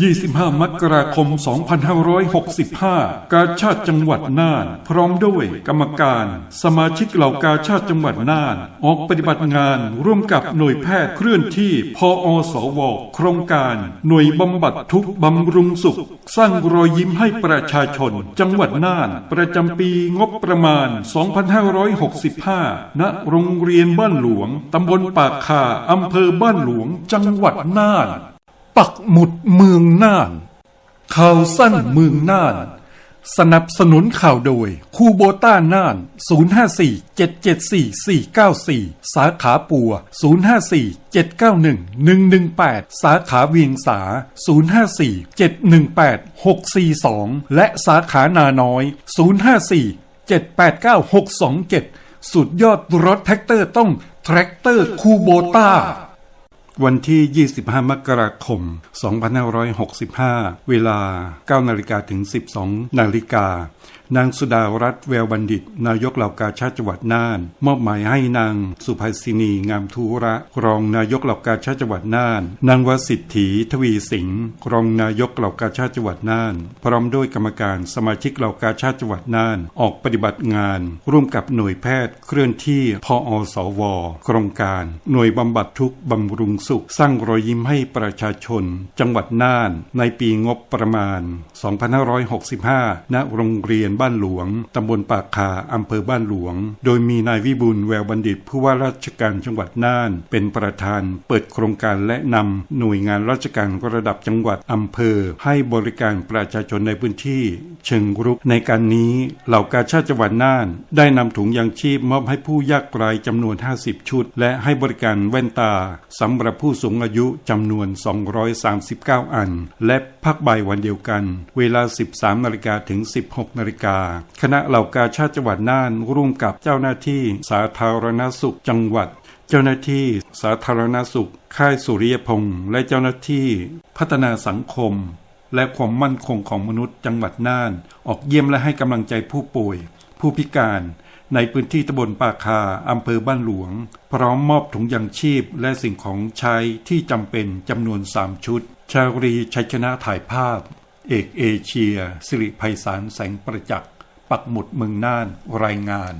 25 มกราคม 2565 กาชาติจังหวัดน่าน พร้อมด้วยกรรมการ สมาชิกเหล่ากาชาติจังหวัดน่าน ออกปฏิบัติงานร่วมกับหน่วยแพทย์เคลื่อนที่พออสว โครงการ หน่วยบำบัดทุกบำรุงสุข สร้างรอยยิ้มให้ประชาชน จังหวัดน่าน ประจำปีงบประมาณ 2565 ณ โรงเรียนบ้านหลวง ตำบลปากคาอำเภอบ้านหลวง จังหวัดน่าน ปักหมุดเมืองน่าน ข่าวสั้นเมืองน่าน สนับสนุนข่าวโดย คูโบต้าน่าน 054-774-494 สาขาปัว 054-791-118 สาขาเวียงสา 054-718-642 และสาขานาน้อย 054-789-627 สุดยอดรถแท็กเตอร์ต้องแทรกเตอร์คูโบต้า วันที่ 25 มกราคม 2565 เวลา 9 นาฬิกาถึง 12 นาฬิกา นางสุดารัตน์แววบัณฑิต นายกเหล่ากาชาติจังหวัดน่าน มอบหมายให้นางสุภัยศินีงามทูระ รองนายกเหล่ากาชาติจังหวัดน่าน นางวสิทธีทวีสิงห์รองนายกเหล่ากาชาติจังหวัดน่าน พร้อมด้วยกรรมการสมาชิกเหล่ากาชาติจังหวัดน่าน ออกปฏิบัติงาน ร่วมกับหน่วยแพทย์เคลื่อนที่พออสว โครงการ หน่วยบำบัดทุกบำรุงสุข สร้างรอยยิ้มให้ประชาชน จังหวัดน่าน ในปีงบประมาณ 2565 ณ โรงเรียนบ้านหลวง ตำบลปากคาอำเภอบ้านหลวง โดยมีนายวิบูลแววบัณฑิตผู้ว่าราชการจังหวัดน่าน เป็นประธาน เปิดโครงการและนำหน่วยงานราชการระดับจังหวัดอำเภอ ให้บริการประชาชนในพื้นที่ เชิงรุก ในการนี้เหล่ากาชาติจังหวัดน่าน ได้นำถุงยางชีพมอบให้ผู้ยากไร้จำนวน 50 ชุด และให้บริการแว่นตาสำหรับผู้สูงอายุจำนวน 239 อัน และพักใบวันเดียวกัน เวลา 13นาฬิกาถึง 16นาฬิกาคณะเหล่ากาชาติจังหวัดน่านร่วมกับเจ้าหน้าที่สาธารณสุขจังหวัดเจ้าหน้าที่สาธารณสุข ค่ายสุริยพงษ์และเจ้าหน้าที่พัฒนาสังคม และความมั่นคงของมนุษย์จังหวัดน่าน ออกเยี่ยมและให้กำลังใจผู้ป่วย ผู้พิการ ในพื้นที่ตำบลปากคาอำเภอบ้านหลวง พร้อมมอบถุงยางชีพและสิ่งของใช้ที่จำเป็นจำนวนสามชุด ชารีชัยชนะถ่ายภาพ เอกเอเชีย สิริภัยสารแสงประจักษ์ปักหมุดเมืองน่านรายงาน